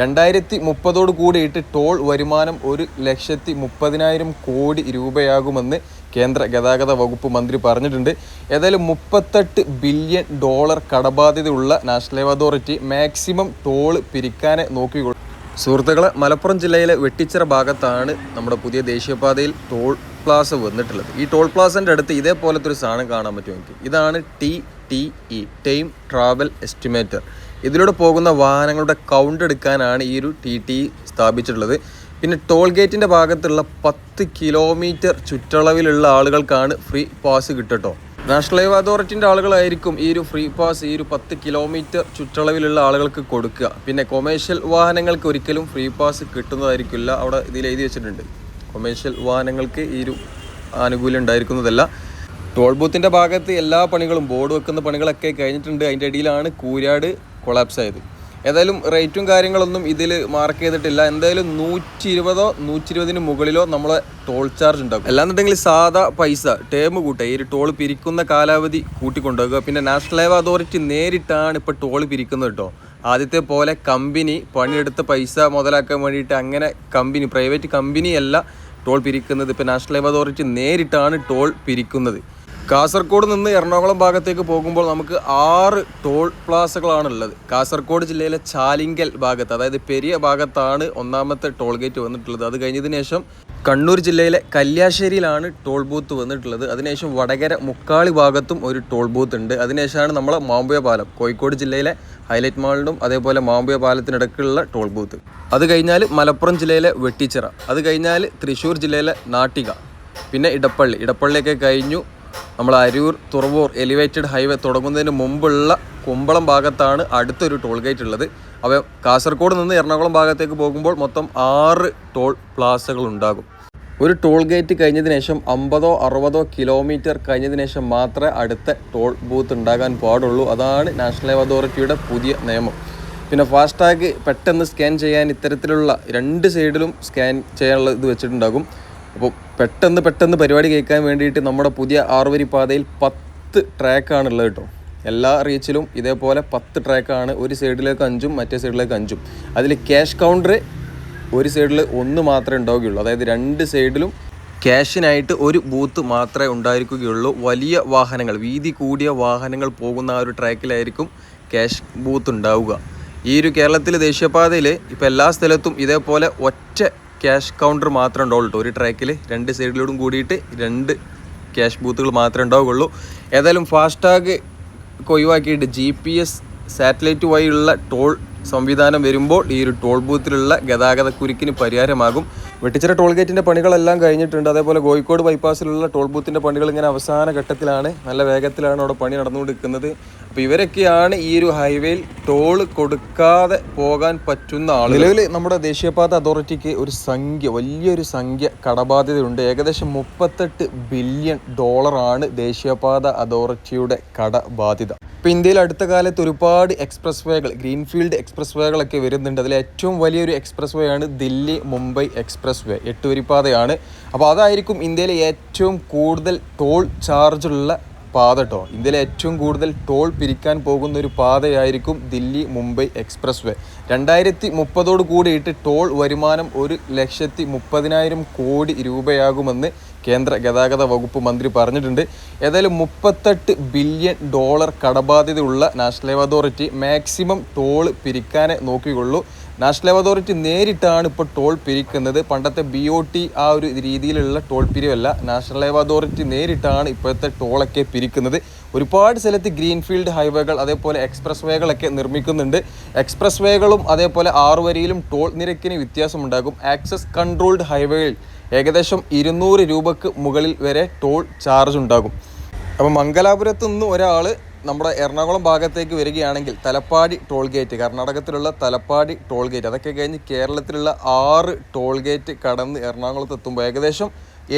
രണ്ടായിരത്തി മുപ്പതോട് കൂടിയിട്ട് ടോൾ വരുമാനം ഒരു ലക്ഷത്തി മുപ്പതിനായിരം കോടി രൂപയാകുമെന്ന് കേന്ദ്ര ഗതാഗത വകുപ്പ് മന്ത്രി പറഞ്ഞിട്ടുണ്ട്. ഏതായാലും മുപ്പത്തെട്ട് billion dollar കടബാധ്യതയുള്ള national highway authority maximum toll പിരിക്കാനെ നോക്കിക്കൊള്ളു. സുഹൃത്തുക്കളെ മലപ്പുറം ജില്ലയിലെ വെട്ടിച്ചിറ ഭാഗത്താണ് നമ്മുടെ പുതിയ ദേശീയപാതയിൽ ടോൾ പ്ലാസ വന്നിട്ടുള്ളത്. ഈ ടോൾ പ്ലാസന്റെ അടുത്ത് ഇതേപോലത്തെ ഒരു സാധനം കാണാൻ പറ്റുമെങ്കിൽ ഇതാണ് T T E time travel estimator. ഇതിലൂടെ പോകുന്ന വാഹനങ്ങളുടെ കൗണ്ട് എടുക്കാനാണ് ഈ ഒരു ടി ടി സ്ഥാപിച്ചിട്ടുള്ളത്. പിന്നെ ടോൾ ഗേറ്റിന്റെ ഭാഗത്തുള്ള പത്ത് കിലോമീറ്റർ ചുറ്റളവിലുള്ള ആളുകൾക്കാണ് ഫ്രീ പാസ് കിട്ടട്ടോ. നാഷണൽ ഹൈവേ അതോറിറ്റിന്റെ ആളുകളായിരിക്കും ഈ ഒരു ഫ്രീ പാസ് ഈ ഒരു പത്ത് കിലോമീറ്റർ ചുറ്റളവിലുള്ള ആളുകൾക്ക് കൊടുക്കുക. പിന്നെ കൊമേഴ്ഷ്യൽ വാഹനങ്ങൾക്ക് ഒരിക്കലും ഫ്രീ പാസ് കിട്ടുന്നതായിരിക്കില്ല. അവിടെ ഇതിൽ എഴുതി വെച്ചിട്ടുണ്ട്. കൊമേഴ്ഷ്യൽ വാഹനങ്ങൾക്ക് ഈ ഒരു ആനുകൂല്യം ഉണ്ടായിരിക്കുന്നതല്ല. ടോൾ ബൂത്തിന്റെ ഭാഗത്ത് എല്ലാ പണികളും ബോർഡ് വെക്കുന്ന പണികളൊക്കെ കഴിഞ്ഞിട്ടുണ്ട്. അതിന്റെ ഇടയിലാണ് കൂരാട് കൊളാപ്സ് ആയത്. ഏതായാലും റേറ്റും കാര്യങ്ങളൊന്നും ഇതിൽ മാർക്ക് ചെയ്തിട്ടില്ല. എന്തായാലും നൂറ്റി ഇരുപതോ നൂറ്റി ഇരുപതിന് മുകളിലോ നമ്മളെ ടോൾ ചാർജ് ഉണ്ടാകും അല്ലാന്നുണ്ടെങ്കിൽ സാധാ പൈസ ടേം കൂട്ടുക ഈ ടോൾ പിരിക്കുന്ന കാലാവധി കൂട്ടിക്കൊണ്ടുപോകുക. പിന്നെ നാഷണൽ ഹൈവേ അതോറിറ്റി നേരിട്ടാണ് ഇപ്പോൾ ടോൾ പിരിക്കുന്നത് കേട്ടോ. ആദ്യത്തെ പോലെ കമ്പനി പണിയെടുത്ത പൈസ മുതലാക്കാൻ വേണ്ടിയിട്ട് അങ്ങനെ കമ്പനി പ്രൈവറ്റ് കമ്പനിയല്ല ടോൾ പിരിക്കുന്നത്. ഇപ്പോൾ നാഷണൽ ഹൈവേ അതോറിറ്റി നേരിട്ടാണ് ടോൾ പിരിക്കുന്നത്. കാസർഗോഡ് നിന്ന് എറണാകുളം ഭാഗത്തേക്ക് പോകുമ്പോൾ നമുക്ക് ആറ് ടോൾ പ്ലാസകളാണ് ഉള്ളത് കാസർഗോഡ് ജില്ലയിലെ ചാലിങ്കൽ ഭാഗത്ത് അതായത് പെരിയ ഭാഗത്താണ് ഒന്നാമത്തെ ടോൾ ഗേറ്റ് വന്നിട്ടുള്ളത്. അത് കഴിഞ്ഞതിന് ശേഷം കണ്ണൂർ ജില്ലയിലെ കല്യാശ്ശേരിയിലാണ് ടോൾ ബൂത്ത് വന്നിട്ടുള്ളത്. അതിനുശേഷം വടകര മുക്കാളി ഭാഗത്തും ഒരു ടോൾ ബൂത്ത് ഉണ്ട്. അതിനുശേഷമാണ് നമ്മളെ മാമ്പുയ പാലം കോഴിക്കോട് ജില്ലയിലെ ഹൈലൈറ്റ് മാളിനും അതേപോലെ മാമ്പുയ പാലത്തിനിടക്കുള്ള ടോൾ ബൂത്ത്. അത് കഴിഞ്ഞാൽ മലപ്പുറം ജില്ലയിലെ വെട്ടിച്ചിറ അത് കഴിഞ്ഞാൽ തൃശ്ശൂർ ജില്ലയിലെ നാട്ടിക പിന്നെ ഇടപ്പള്ളി. ഇടപ്പള്ളിയൊക്കെ കഴിഞ്ഞു നമ്മൾ അരൂർ തുറവൂർ എലിവേറ്റഡ് ഹൈവേ തുടങ്ങുന്നതിന് മുമ്പുള്ള കുമ്പളം ഭാഗത്താണ് അടുത്തൊരു ടോൾ ഗേറ്റ് ഉള്ളത്. അവ കാസർഗോഡ് നിന്ന് എറണാകുളം ഭാഗത്തേക്ക് പോകുമ്പോൾ മൊത്തം ആറ് ടോൾ പ്ലാസകൾ ഉണ്ടാകും. ഒരു ടോൾ ഗേറ്റ് കഴിഞ്ഞതിന് ശേഷം അമ്പതോ അറുപതോ കിലോമീറ്റർ കഴിഞ്ഞതിന് ശേഷം മാത്രമേ അടുത്ത ടോൾ ബൂത്ത് ഉണ്ടാകാൻ പാടുള്ളൂ. അതാണ് നാഷണൽ ഹൈവേ അതോറിറ്റിയുടെ പുതിയ നിയമം. പിന്നെ ഫാസ്ടാഗ് പെട്ടെന്ന് സ്കാൻ ചെയ്യാൻ ഇത്തരത്തിലുള്ള രണ്ട് സൈഡിലും സ്കാൻ ചെയ്യാനുള്ള ഇത് വെച്ചിട്ടുണ്ടാകും. അപ്പോൾ പെട്ടെന്ന് പെട്ടെന്ന് പരിപാടി കേൾക്കാൻ വേണ്ടിയിട്ട് നമ്മുടെ പുതിയ ആറുവരി പാതയിൽ പത്ത് ട്രാക്കാണ് ഉള്ളത് കേട്ടോ. എല്ലാ റീച്ചിലും ഇതേപോലെ പത്ത് ട്രാക്കാണ്. ഒരു സൈഡിലേക്ക് അഞ്ചും മറ്റേ സൈഡിലേക്ക് അഞ്ചും. അതിൽ ക്യാഷ് കൗണ്ടർ ഒരു സൈഡിൽ ഒന്ന് മാത്രമേ ഉണ്ടാവുകയുള്ളൂ. അതായത് രണ്ട് സൈഡിലും ക്യാഷിനായിട്ട് ഒരു ബൂത്ത് മാത്രമേ ഉണ്ടായിരിക്കുകയുള്ളൂ. വലിയ വാഹനങ്ങൾ വീതി കൂടിയ വാഹനങ്ങൾ പോകുന്ന ആ ഒരു ട്രാക്കിലായിരിക്കും ക്യാഷ് ബൂത്ത് ഉണ്ടാവുക. ഈ ഒരു കേരളത്തിലെ ദേശീയപാതയിൽ ഇപ്പോൾ എല്ലാ സ്ഥലത്തും ഇതേപോലെ ഒറ്റ ക്യാഷ് കൗണ്ടർ മാത്രമേ ഉണ്ടാവുള്ളൂ. ഒരു ട്രാക്കിൽ രണ്ട് സൈഡിലോടും കൂടിയിട്ട് രണ്ട് ക്യാഷ് ബൂത്തുകൾ മാത്രമേ ഉണ്ടാവുകയുള്ളൂ ഏതായാലും ഫാസ്ടാഗ് ഒഴിവാക്കിയിട്ട് ജി പി എസ് സാറ്റലൈറ്റ് വഴിയുള്ള ടോൾ സംവിധാനം വരുമ്പോൾ ഈ ഒരു ടോൾ ബൂത്തിലുള്ള ഗതാഗത കുരുക്കിന് പരിഹാരമാകും വെട്ടിച്ചിറ ടോൾ ഗേറ്റിന്റെ പണികളെല്ലാം കഴിഞ്ഞിട്ടുണ്ട്. അതേപോലെ കോഴിക്കോട് ബൈപ്പാസിലുള്ള ടോൾ ബൂത്തിന്റെ പണികൾ ഇങ്ങനെ അവസാന ഘട്ടത്തിലാണ്. നല്ല വേഗത്തിലാണ് അവിടെ പണി നടന്നുകൊണ്ടിരിക്കുന്നത്. അപ്പോൾ ഇവരൊക്കെയാണ് ഈ ഒരു ഹൈവേയിൽ ടോൾ കൊടുക്കാതെ പോകാൻ പറ്റുന്ന ആൾ നിലവിൽ നമ്മുടെ ദേശീയപാത അതോറിറ്റിക്ക് ഒരു സംഖ്യ വലിയൊരു സംഖ്യ കടബാധ്യതയുണ്ട്. ഏകദേശം മുപ്പത്തെട്ട് ബില്യൺ ഡോളറാണ് ദേശീയപാത അതോറിറ്റിയുടെ കടബാധ്യത. ഇപ്പോൾ ഇന്ത്യയിൽ അടുത്ത കാലത്ത് ഒരുപാട് എക്സ്പ്രസ് വേകൾ ഗ്രീൻഫീൽഡ് എക്സ്പ്രസ് വേകളൊക്കെ വരുന്നുണ്ട്. അതിൽ ഏറ്റവും വലിയൊരു എക്സ്പ്രസ് വേ ആണ് ദില്ലി മുംബൈ എക്സ്പ്രസ് വേ എട്ടുവരിപ്പാതയാണ്. അപ്പോൾ അതായിരിക്കും ഇന്ത്യയിലെ ഏറ്റവും കൂടുതൽ ടോൾ ചാർജുള്ള പാത കേട്ടോ ഇന്ത്യയിലെ ഏറ്റവും കൂടുതൽ ടോൾ പിരിക്കാൻ പോകുന്ന ഒരു പാതയായിരിക്കും ദില്ലി മുംബൈ എക്സ്പ്രസ് വേ രണ്ടായിരത്തി മുപ്പതോട് കൂടിയിട്ട് ടോൾ വരുമാനം ഒരു ലക്ഷത്തി മുപ്പതിനായിരം കോടി രൂപയാകുമെന്ന് കേന്ദ്ര ഗതാഗത വകുപ്പ് മന്ത്രി പറഞ്ഞിട്ടുണ്ട്. ഏതായാലും മുപ്പത്തെട്ട് ബില്യൺ ഡോളർ കടബാധ്യതയുള്ള നാഷണൽ അതോറിറ്റി മാക്സിമം ടോൾ പിരിക്കാനേ നോക്കിയുള്ളൂ നാഷണൽ അതോറിറ്റി നേരിട്ടാണ് ഇപ്പോൾ ടോൾ പിരിക്കുന്നത്. പണ്ടത്തെ ബി ഒ ടി ആ ഒരു രീതിയിലുള്ള ടോൾ പിരിവല്ല. നാഷണൽ അതോറിറ്റി നേരിട്ടാണ് ഇപ്പോഴത്തെ ടോളൊക്കെ പിരിക്കുന്നത്. ഒരുപാട് സ്ഥലത്ത് ഗ്രീൻഫീൽഡ് ഹൈവേകൾ അതേപോലെ എക്സ്പ്രസ് വേകളൊക്കെ നിർമ്മിക്കുന്നുണ്ട്. എക്സ്പ്രസ് വേകളും അതേപോലെ ആറുവരിയിലും ടോൾ നിരക്കിന് വ്യത്യാസമുണ്ടാകും. ആക്സസ് കൺട്രോൾഡ് ഹൈവേയിൽ ഏകദേശം ഇരുന്നൂറ് രൂപക്ക് മുകളിൽ വരെ ടോൾ ചാർജ് ഉണ്ടാകും. അപ്പോൾ മംഗലാപുരത്ത് നിന്ന് ഒരാൾ നമ്മുടെ എറണാകുളം ഭാഗത്തേക്ക് വരികയാണെങ്കിൽ തലപ്പാടി ടോൾ ഗേറ്റ് കർണാടകത്തിലുള്ള തലപ്പാടി ടോൾ ഗേറ്റ് അതൊക്കെ കഴിഞ്ഞ് കേരളത്തിലുള്ള ആറ് ടോൾ ഗേറ്റ് കടന്ന് എറണാകുളത്ത് എത്തുമ്പോൾ ഏകദേശം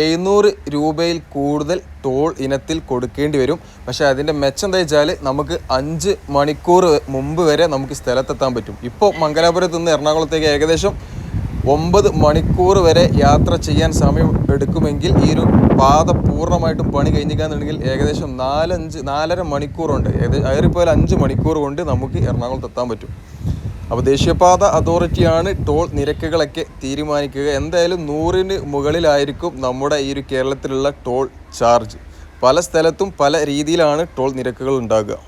എഴുന്നൂറ് രൂപയിൽ കൂടുതൽ ടോൾ ഇനത്തിൽ കൊടുക്കേണ്ടി വരും. പക്ഷേ അതിന്റെ മെച്ചം എന്താ വെച്ചാൽ നമുക്ക് അഞ്ച് മണിക്കൂർ മുമ്പ് വരെ നമുക്ക് സ്ഥലത്തെത്താൻ പറ്റും. ഇപ്പോൾ മംഗലാപുരത്ത് നിന്ന് എറണാകുളത്തേക്ക് ഏകദേശം ഒമ്പത് മണിക്കൂർ വരെ യാത്ര ചെയ്യാൻ സമയം എടുക്കുമെങ്കിൽ ഈ ഒരു പാത പൂർണമായിട്ടും പണി കഴിഞ്ഞിരിക്കാന്നുണ്ടെങ്കിൽ ഏകദേശം നാലഞ്ച് നാലര മണിക്കൂറുണ്ട്. ഏകദേശം ഏറിപ്പോയാൽ അഞ്ച് മണിക്കൂർ കൊണ്ട് നമുക്ക് എറണാകുളത്ത് എത്താൻ പറ്റും. അപ്പോൾ ദേശീയപാത അതോറിറ്റിയാണ് ടോൾ നിരക്കുകളൊക്കെ തീരുമാനിക്കുക. എന്തായാലും നൂറിന് മുകളിലായിരിക്കും നമ്മുടെ ഈ ഒരു കേരളത്തിലുള്ള ടോൾ ചാർജ്. പല സ്ഥലത്തും പല രീതിയിലാണ് ടോൾ നിരക്കുകൾ ഉണ്ടാകുക.